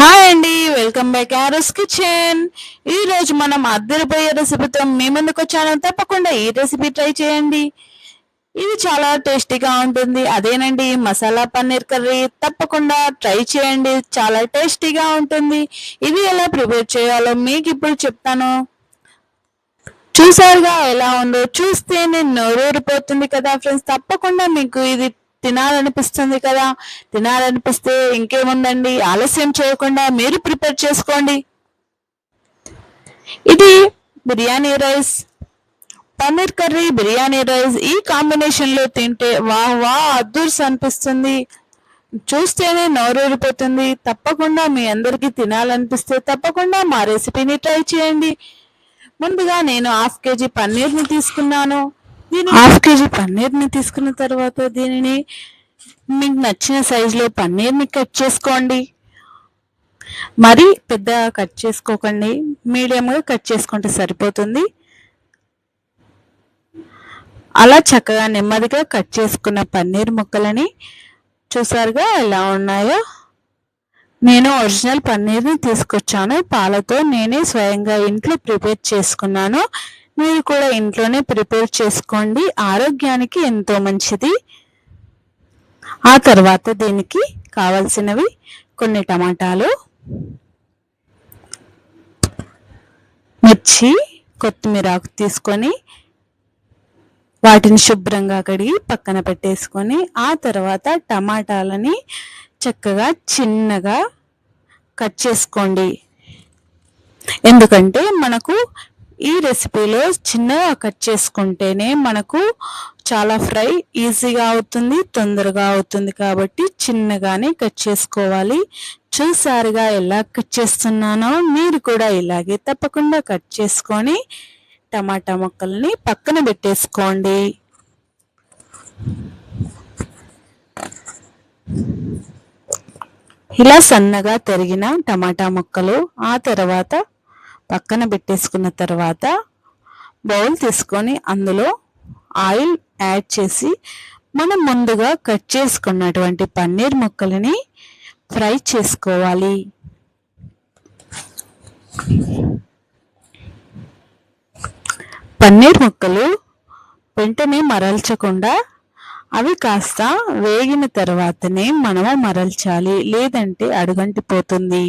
Hi అండి welcome back Aorus kitchen. ఈ రోజు మనం అద్దరిపోయే రెసిపీతో మీ ముందుకు వచ్చాను. తప్పకుండా ఈ రెసిపీ ట్రై చేయండి. ఇది చాలా టేస్టీగా ఉంటుంది. అదేనండి మసాలా పన్నీర్ కర్రీ. తప్పకుండా ట్రై చేయండి. చాలా టేస్టీగా ఉంటుంది. ఇది ఎలా ప్రిపేర్ చేయాలో మీకు ఇప్పుడు చెప్తాను. చూసారుగా ఎలా ఉందో చూస్తేనే నోరూరిపోతుంది కదా ఫ్రెండ్స్. తప్పకుండా మీకు ఇది తినాలనిపిస్తుంది కదా. తినాలనిపిస్తే ఇంకేముందండి? ఆలస్యం చేయకుండా మీరు ప్రిపేర్ చేసుకోండి. ఇది biryani rice. Paneer curry biryani rice ఈ కాంబినేషన్లో తింటే వా వా అద్దూర్స్ అనిపిస్తుంది. చూస్తేనే నోరూరిపోతుంది. తప్పకుండా మీ అందరికీ తినాలనిపిస్తే తప్పకుండా మా రెసిపీని ట్రై చేయండి. ముందుగా నేను హాఫ్ కేజీ పన్నీర్ని తీసుకున్నాను. హాఫ్ కేజీ పన్నీర్ని తీసుకున్న తర్వాత దీనిని మీకు నచ్చిన సైజులో పన్నీర్ని కట్ చేసుకోండి. మరీ పెద్దగా కట్ చేసుకోకండి. మీడియంగా కట్ చేసుకుంటే సరిపోతుంది. అలా చక్కగా నెమ్మదిగా కట్ చేసుకున్న పన్నీర్ ముక్కలని చూసారుగా ఎలా ఉన్నాయో? నేను ఒరిజినల్ పన్నీర్ని తీసుకొచ్చాను. పాలతో నేనే స్వయంగా ఇంట్లో ప్రిపేర్ చేసుకున్నాను. మీరు కూడా ఇంట్లోనే ప్రిపేర్ చేసుకోండి. ఆరోగ్యానికి ఎంతో మంచిది. ఆ తర్వాత దీనికి కావలసినవి కొన్ని టమాటాలు మిర్చి కొత్తిమీర ఆకు తీసుకొని వాటిని శుభ్రంగా కడిగి పక్కన పెట్టేసుకొని ఆ తర్వాత టమాటాలని చక్కగా చిన్నగా కట్ చేసుకోండి. ఎందుకంటే మనకు ఈ రెసిపీలో చిన్నగా కట్ చేసుకుంటేనే మనకు చాలా ఫ్రై ఈజీగా అవుతుంది తొందరగా అవుతుంది కాబట్టి చిన్నగానే కట్ చేసుకోవాలి. చూసారుగా ఎలా కట్ చేస్తున్నానో మీరు కూడా ఇలాగే తప్పకుండా కట్ చేసుకొని టమాటా ముక్కల్ని పక్కన పెట్టేసుకోండి. ఇలా సన్నగా తరిగిన టమాటా ముక్కలు ఆ తర్వాత పక్కన పెట్టేసుకున్న తర్వాత బౌల్ తీసుకొని అందులో ఆయిల్ యాడ్ చేసి మనం ముందుగా కట్ చేసుకున్నటువంటి పన్నీర్ ముక్కలని ఫ్రై చేసుకోవాలి. పన్నీర్ ముక్కలు వెంటనే మరల్చకుండా అవి కాస్త వేగిన తర్వాతనే మనము మరల్చాలి. లేదంటే అడుగంటిపోతుంది.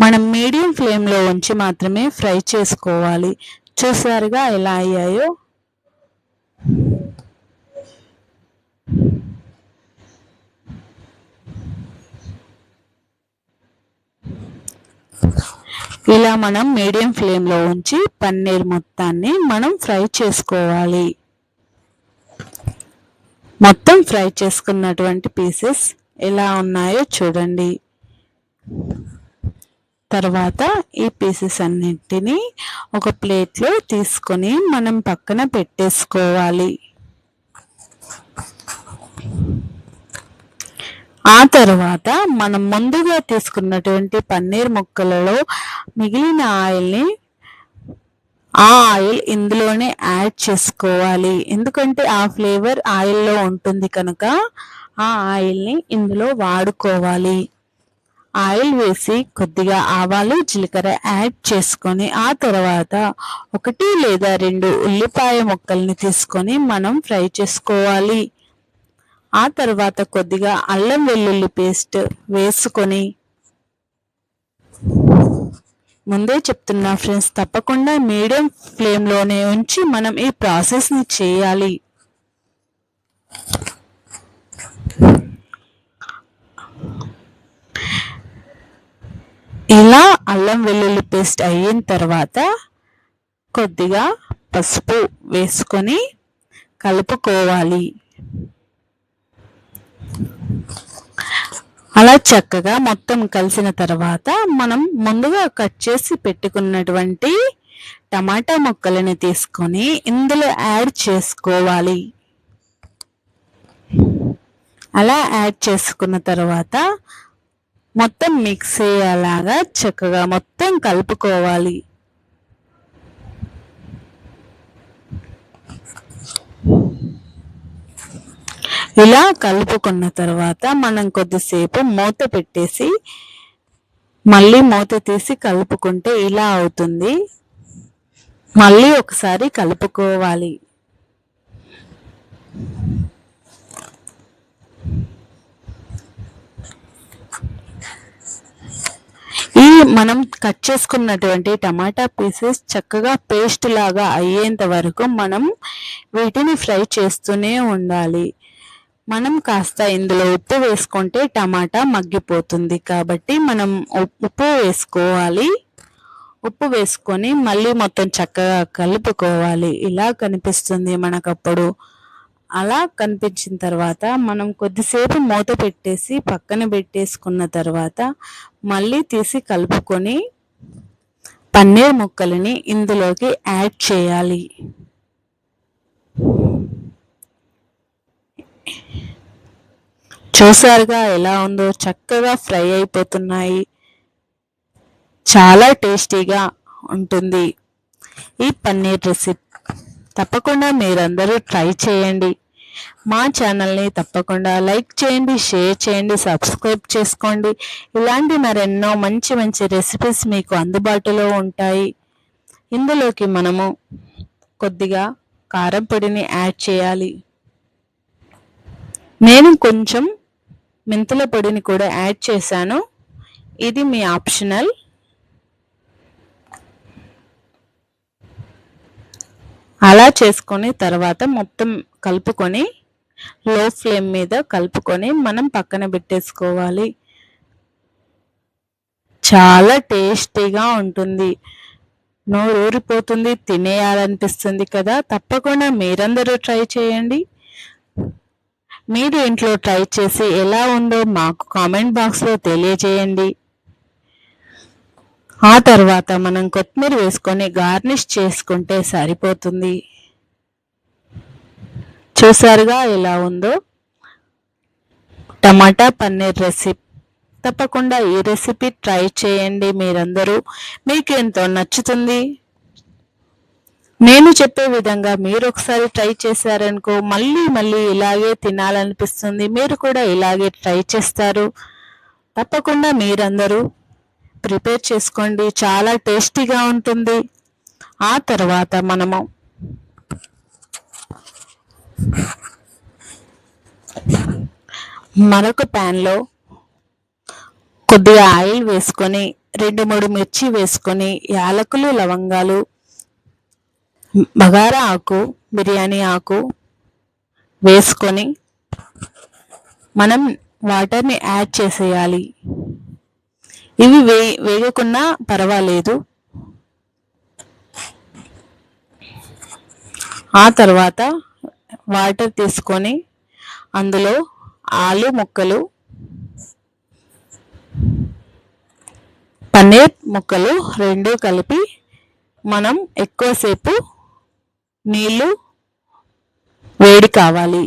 మనం మీడియం ఫ్లేమ్లో ఉంచి మాత్రమే ఫ్రై చేసుకోవాలి. చూసారుగా ఎలా అయ్యాయో? ఇలా మనం మీడియం ఫ్లేమ్లో ఉంచి పన్నీర్ మొత్తాన్ని మనం ఫ్రై చేసుకోవాలి. మొత్తం ఫ్రై చేసుకున్నటువంటి పీసెస్ ఎలా ఉన్నాయో చూడండి. తర్వాత ఈ పీసెస్ అన్నింటినీ ఒక ప్లేట్లో తీసుకొని మనం పక్కన పెట్టేసుకోవాలి. ఆ తర్వాత మనం ముందుగా తీసుకున్నటువంటి పన్నీర్ ముక్కలలో మిగిలిన ఆయిల్ని ఆ ఆయిల్ ఇందులోనే యాడ్ చేసుకోవాలి. ఎందుకంటే ఆ ఫ్లేవర్ ఆయిల్లో ఉంటుంది కనుక ఆ ఆయిల్ని ఇందులో వాడుకోవాలి. ఆయిల్ వేసి కొద్దిగా ఆవాలు జీలకర్ర యాడ్ చేసుకొని ఆ తర్వాత ఒకటి లేదా రెండు ఉల్లిపాయ ముక్కల్ని తీసుకొని మనం ఫ్రై చేసుకోవాలి. ఆ తర్వాత కొద్దిగా అల్లం వెల్లుల్లి పేస్ట్ వేసుకొని ముందే చెప్తున్నా ఫ్రెండ్స్ తప్పకుండా మీడియం ఫ్లేమ్లోనే ఉంచి మనం ఈ ప్రాసెస్ని చేయాలి. ఇలా అల్లం వెల్లుల్లి పేస్ట్ అయిన తర్వాత కొద్దిగా పసుపు వేసుకొని కలుపుకోవాలి. అలా చక్కగా మొత్తం కలిసిన తర్వాత మనం ముందుగా కట్ చేసి పెట్టుకున్నటువంటి టమాటా ముక్కలని తీసుకొని ఇందులో యాడ్ చేసుకోవాలి. అలా యాడ్ చేసుకున్న తర్వాత మొత్తం మిక్స్ అయ్యేలాగా చక్కగా మొత్తం కలుపుకోవాలి. ఇలా కలుపుకున్న తర్వాత మనం కొద్దిసేపు మూత పెట్టేసి మళ్ళీ మూత తీసి కలుపుకుంటే ఇలా అవుతుంది. మళ్ళీ ఒకసారి కలుపుకోవాలి. ఈ మనం కట్ చేసుకున్నటువంటి టమాటా పీసెస్ చక్కగా పేస్ట్ లాగా అయ్యేంత వరకు మనం వీటిని ఫ్రై చేస్తూనే ఉండాలి. మనం కాస్త ఇందులో ఉప్పు వేసుకుంటే టమాటా మగ్గిపోతుంది. కాబట్టి మనం ఉప్పు వేసుకోవాలి. ఉప్పు వేసుకొని మళ్ళీ మొత్తం చక్కగా కలుపుకోవాలి. ఇలా కనిపిస్తుంది మనకప్పుడు. అలా కనిపించిన తర్వాత మనం కొద్దిసేపు మూత పెట్టేసి పక్కన పెట్టేసుకున్న తర్వాత మళ్ళీ తీసి కలుపుకొని పన్నీర్ ముక్కలని ఇందులోకి యాడ్ చేయాలి. చూసారుగా ఎలా ఉందో. చక్కగా ఫ్రై అయిపోతున్నాయి. చాలా టేస్టీగా ఉంటుంది. ఈ పన్నీర్ రెసిపీ తప్పకుండా మీరందరూ ట్రై చేయండి. మా ఛానల్ని తప్పకుండా లైక్ చేయండి షేర్ చేయండి సబ్స్క్రైబ్ చేసుకోండి. ఇలాంటి మరెన్నో మంచి మంచి రెసిపీస్ మీకు అందుబాటులో ఉంటాయి. ఇందులోకి మనము కొద్దిగా కారం పొడిని యాడ్ చేయాలి. నేను కొంచెం మెంతుల పొడిని కూడా యాడ్ చేశాను. ఇది మీ ఆప్షనల్. అలా చేసుకొని తర్వాత మొత్తం కలుపుకొని లో ఫ్లేమ్ మీద కలుపుకొని మనం పక్కన పెట్టేసుకోవాలి. చాలా టేస్టీగా ఉంటుంది. నోరూరిపోతుంది తినేయాలనిపిస్తుంది కదా. తప్పకుండా మీరందరూ ట్రై చేయండి. మీరు ఇంట్లో ట్రై చేసి ఎలా ఉందో మాకు కామెంట్ బాక్స్లో తెలియజేయండి. ఆ తర్వాత మనం కొత్తిమీర వేసుకొని గార్నిష్ చేసుకుంటే సరిపోతుంది. చూసారుగా ఎలా ఉందో? Tomato paneer recipe. తప్పకుండా ఈ రెసిపీ ట్రై చేయండి మీరందరూ. మీకు ఎంతో నచ్చుతుంది. నేను చెప్పే విధంగా మీరు ఒకసారి ట్రై చేశారనుకో మళ్ళీ మళ్ళీ ఇలాగే తినాలనిపిస్తుంది. మీరు కూడా ఇలాగే ట్రై చేస్తారు. తప్పకుండా మీరందరూ ప్రిపేర్ చేసుకోండి. చాలా టేస్టీగా ఉంటుంది. ఆ తర్వాత మనము మరొక ప్యాన్లో కొద్దిగా ఆయిల్ వేసుకొని రెండు మూడు మిర్చి వేసుకొని యాలకులు లవంగాలు బగారా ఆకు బిర్యానీ ఆకు వేసుకొని మనం వాటర్ని యాడ్ చేసేయాలి. ఇవి వే వేయకున్నా పర్వాలేదు. ఆ తర్వాత వాటర్ తీసుకొని అందులో ఆలు ముక్కలు పన్నీర్ ముక్కలు రెండు కలిపి మనం ఎక్కువసేపు నీళ్ళు వేడి కావాలి.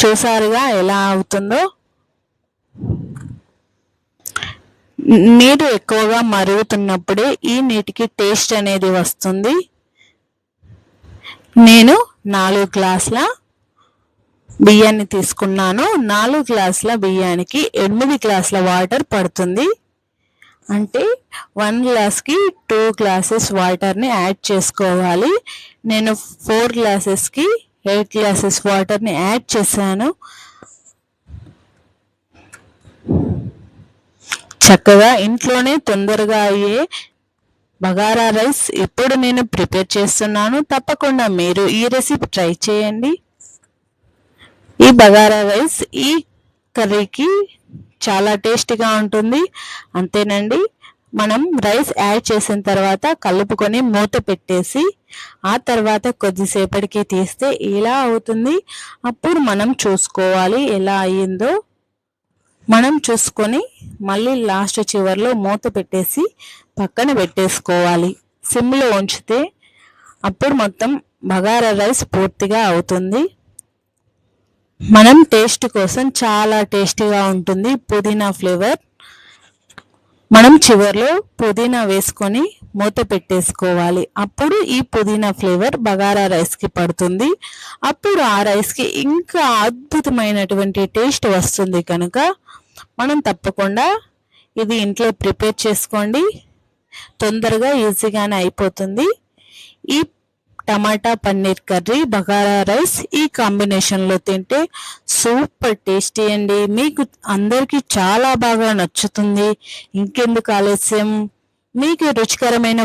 చూసారుగా ఎలా అవుతుందో? నీరు ఎక్కువగా మరుగుతున్నప్పుడే ఈ నీటికి టేస్ట్ అనేది వస్తుంది. నేను నాలుగు గ్లాసుల బియ్యాన్ని తీసుకున్నాను. నాలుగు గ్లాసుల బియ్యానికి ఎనిమిది గ్లాసుల వాటర్ పడుతుంది. అంటే వన్ గ్లాస్కి టూ గ్లాసెస్ వాటర్ని యాడ్ చేసుకోవాలి. నేను ఫోర్ గ్లాసెస్కి ఎయిట్ గ్లాసెస్ వాటర్ని యాడ్ చేశాను. చక్కగా ఇంట్లోనే తొందరగా అయ్యే బగారా రైస్ ఇప్పుడు నేను ప్రిపేర్ చేస్తున్నాను. తప్పకుండా మీరు ఈ రెసిపీ ట్రై చేయండి. ఈ బగారా రైస్ ఈ కర్రీకి చాలా టేస్టీగా ఉంటుంది. అంతేనండి. మనం రైస్ యాడ్ చేసిన తర్వాత కలుపుకొని మూత పెట్టేసి ఆ తర్వాత కొద్దిసేపటికి తీస్తే ఇలా అవుతుంది. అప్పుడు మనం చూసుకోవాలి ఎలా అయ్యిందో. మనం చూసుకొని మళ్ళీ లాస్ట్ చివరిలో మూత పెట్టేసి పక్కన పెట్టేసుకోవాలి. సిమ్లో ఉంచితే అప్పుడు మొత్తం బగారా రైస్ పూర్తిగా అవుతుంది. మనం టేస్ట్ కోసం చాలా టేస్టీగా ఉంటుంది పుదీనా ఫ్లేవర్ మనం చివరిలో పుదీనా వేసుకొని మూత పెట్టేసుకోవాలి. అప్పుడు ఈ పుదీనా ఫ్లేవర్ బగారా రైస్కి పడుతుంది. అప్పుడు ఆ రైస్కి ఇంకా అద్భుతమైనటువంటి టేస్ట్ వస్తుంది కనుక మనం తప్పకుండా ఇది ఇంట్లో ప్రిపేర్ చేసుకోండి. తొందరగా ఈజీగానే అయిపోతుంది. ఈ tomato paneer curry bagara rice ఈ కాంబినేషన్లో తింటే సూపర్ టేస్టీ అండి. మీకు అందరికీ చాలా బాగా నచ్చుతుంది. ఇంకెందుకు ఆలస్యం? మీకు రుచికరమైన